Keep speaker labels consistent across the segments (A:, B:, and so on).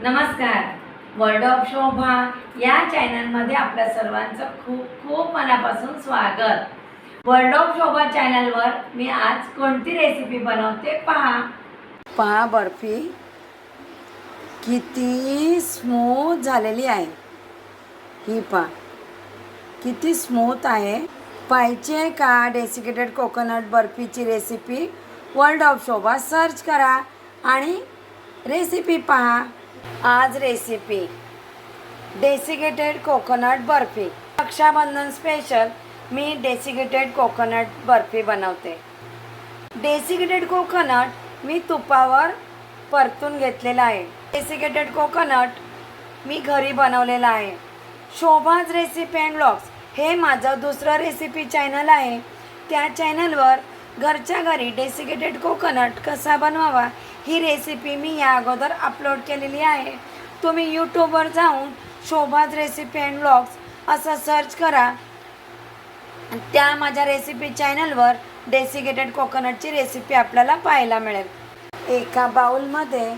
A: नमस्कार. World of शोभा या चॅनलमध्ये आपल्या सर्वांचं खूप खूप मनापासून स्वागत. वर्ल्ड ऑफ शोभा चॅनलवर मी आज कोणती रेसिपी बनवते पहा.
B: पहा बर्फी. किती स्मूथ झालेली आहे. ही पहा. किती स्मूथ आहे. पाहिजे का desiccated coconut बर्फीची recipe world of Shobha search करा. आणि रेसिपी पहा. आज recipe desiccated coconut barfi. Rakshabandhan special मी डेसिकेटेड कोकोनट बर्फी बनवते. डेसिकेटेड कोकोनट मी तुपावर परतून घेतलेला आहे. डेसिकेटेड कोकोनट मी घरी बनवलेला आहे. शोभाज रेसिपी अँड ब्लॉग्स हे माझं दुसरं रेसिपी चॅनल आहे. त्या चॅनलवर घरच्या घरी डेसिकेटेड कोकोनट कसा बनवावा ही रेसिपी मी या अगोदर अपलोड केलेली आहे. तुम्ही यूट्यूबवर जाऊन शोभाज रेसिपी अँड ब्लॉग्स असं सर्च करा. त्या माझ्या रेसिपी चॅनलवर डेसिकेटेड कोकोनटची रेसिपी आपल्याला पाहायला मिळेल. एका बाउलमध्ये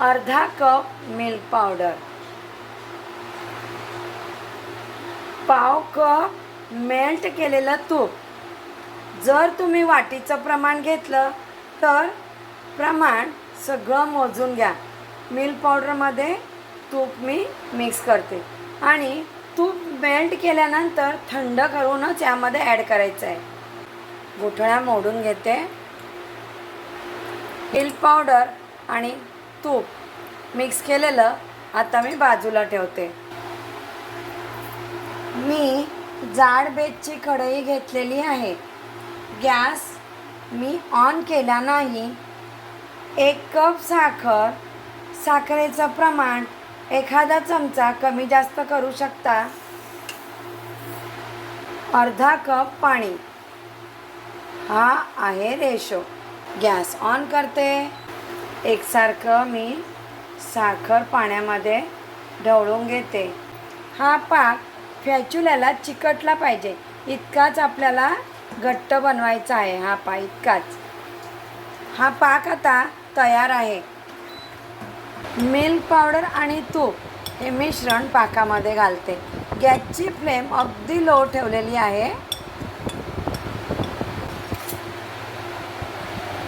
B: अर्धा कप मिल्क पावडर पाव कप मेल्ट केलेलं तूप जर तुम्ही वाटीचं प्रमाण घेतलं तर प्रमाण सगळं मोजून घ्या. मिल्क पावडरमध्ये तूप मी मिक्स करते. आणि तूप मेल्ट केल्यानंतर थंड करूनच यामध्ये ॲड करायचं आहे. गुठळ्या मोडून घेते. मिल्क पावडर आणि तूप मिक्स केलेलं आता मी बाजूला ठेवते. मी जाड बेदची कढई घेतलेली आहे. गॅस मी ऑन केला नाही. एक कप साखर साखरेचं प्रमाण एखादा चमचा कमी जास्त करू शकता. अर्धा कप पाणी. हा आहे रेशो. गॅस ऑन करते. एकसारखं मी साखर पाण्यामध्ये ढवळून घेते. हा पाक फॅच्युल्याला चिकटला पाहिजे. इतकाच आपल्याला घट्ट बनवायचा आहे हा पा इतकाच. हा पाक आता तयार आहे. मिल्क पावडर आणि तूप हे मिश्रण पाकामध्ये घालते. गॅसची फ्लेम अगदी लो ठेवलेली आहे.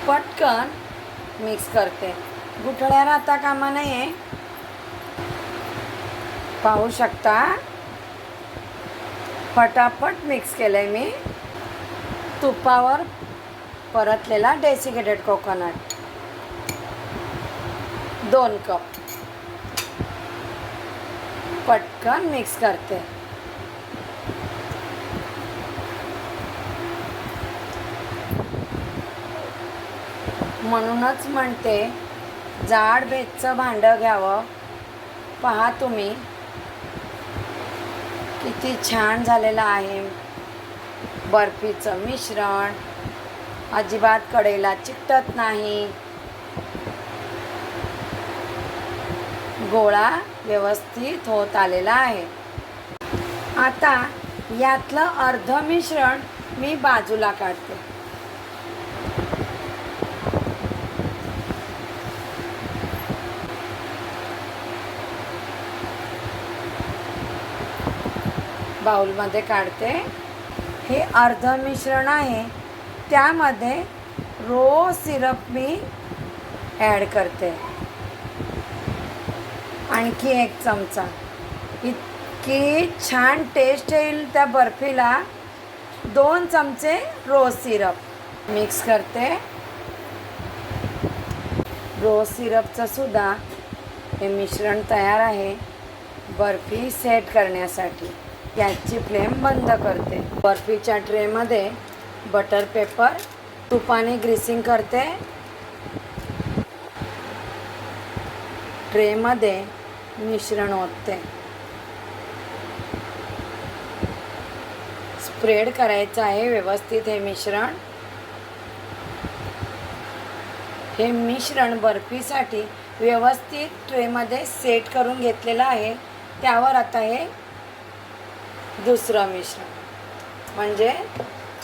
B: पटकन मिक्स करते. गुठळ्या राहता कामा नये. पाहू शकता? फटाफट मिक्स केलं आहे मी. तुपावर परतलेला डेसिकेटेड कोकोनट दोन कप. पटकन मिक्स करते. म्हणूनच म्हणते जाड बेतचं भांडं घ्यावं. पहा तुम्ही किती छान झालेलं आहे. बर्फीचं मिश्रण अजिबात कडेला चिकटत नाही. गोळा व्यवस्थित होत आलेला आहे. आता यातलं अर्ध मिश्रण मी बाजूला काढते. बाउलमध्ये काढते. हे अर्ध मिश्रण आहे. त्यामध्ये रोज सिरप मी ॲड करते. आणखी एक चमचा. इतकी छान टेस्ट येईल त्या बर्फीला. दोन चमचे रोज सिरप मिक्स करते. रोज सिरपचं सुद्धा हे मिश्रण तयार आहे. बर्फी सेट करण्यासाठी. गॅसची फ्लेम बंद करते. बर्फीच्या ट्रेमध्ये बटर पेपर तुपाने ग्रीसिंग करते. ट्रेमध्ये मिश्रण ओतते. स्प्रेड करायचं आहे व्यवस्थित हे मिश्रण. हे मिश्रण बर्फीसाठी व्यवस्थित ट्रेमध्ये सेट करून घेतलेलं आहे. त्यावर आता हे दुसरं मिश्रण म्हणजे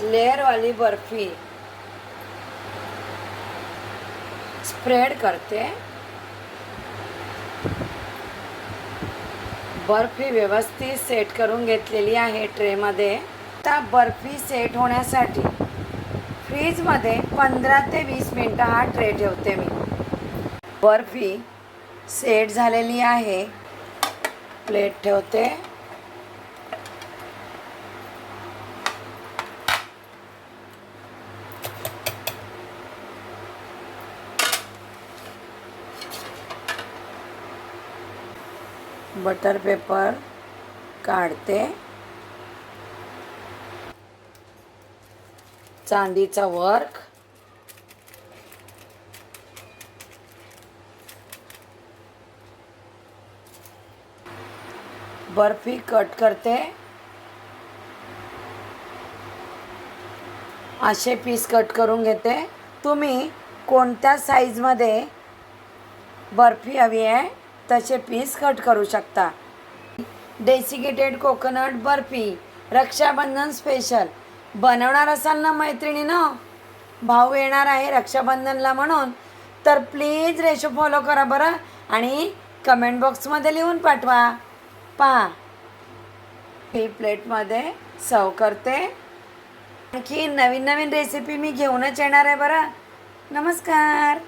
B: लेअरवाली बर्फी. स्प्रेड करते. बर्फी व्यवस्थित सेट करून घेतलेली आहे ट्रेमध्ये. आता बर्फी सेट होण्यासाठी फ्रीजमध्ये पंधरा ते वीस मिनटं हा ट्रे ठेवते मी. बर्फी सेट झालेली आहे. प्लेट ठेवते. बटर पेपर काढते. चांदीचा वर्क. बर्फी कट करते. असे पीस कट करून घेते. तुम्ही कोणत्या साईजमध्ये बर्फी हवी आहे? तसे पीस कट करू शकता. Desiccated coconut barfi Rakshabandhan special बनवणार असाल ना मैत्रिणीनं भाऊ येणार आहे रक्षाबंधनला म्हणून. तर प्लीज रेशो फॉलो करा बरं आणि कमेंट बॉक्समध्ये लिहून पाठवा. पहा. ही प्लेटमध्ये सर्व करते. आणखी नवीन नवीन रेसिपी मी घेऊनच येणार आहे बरं. नमस्कार.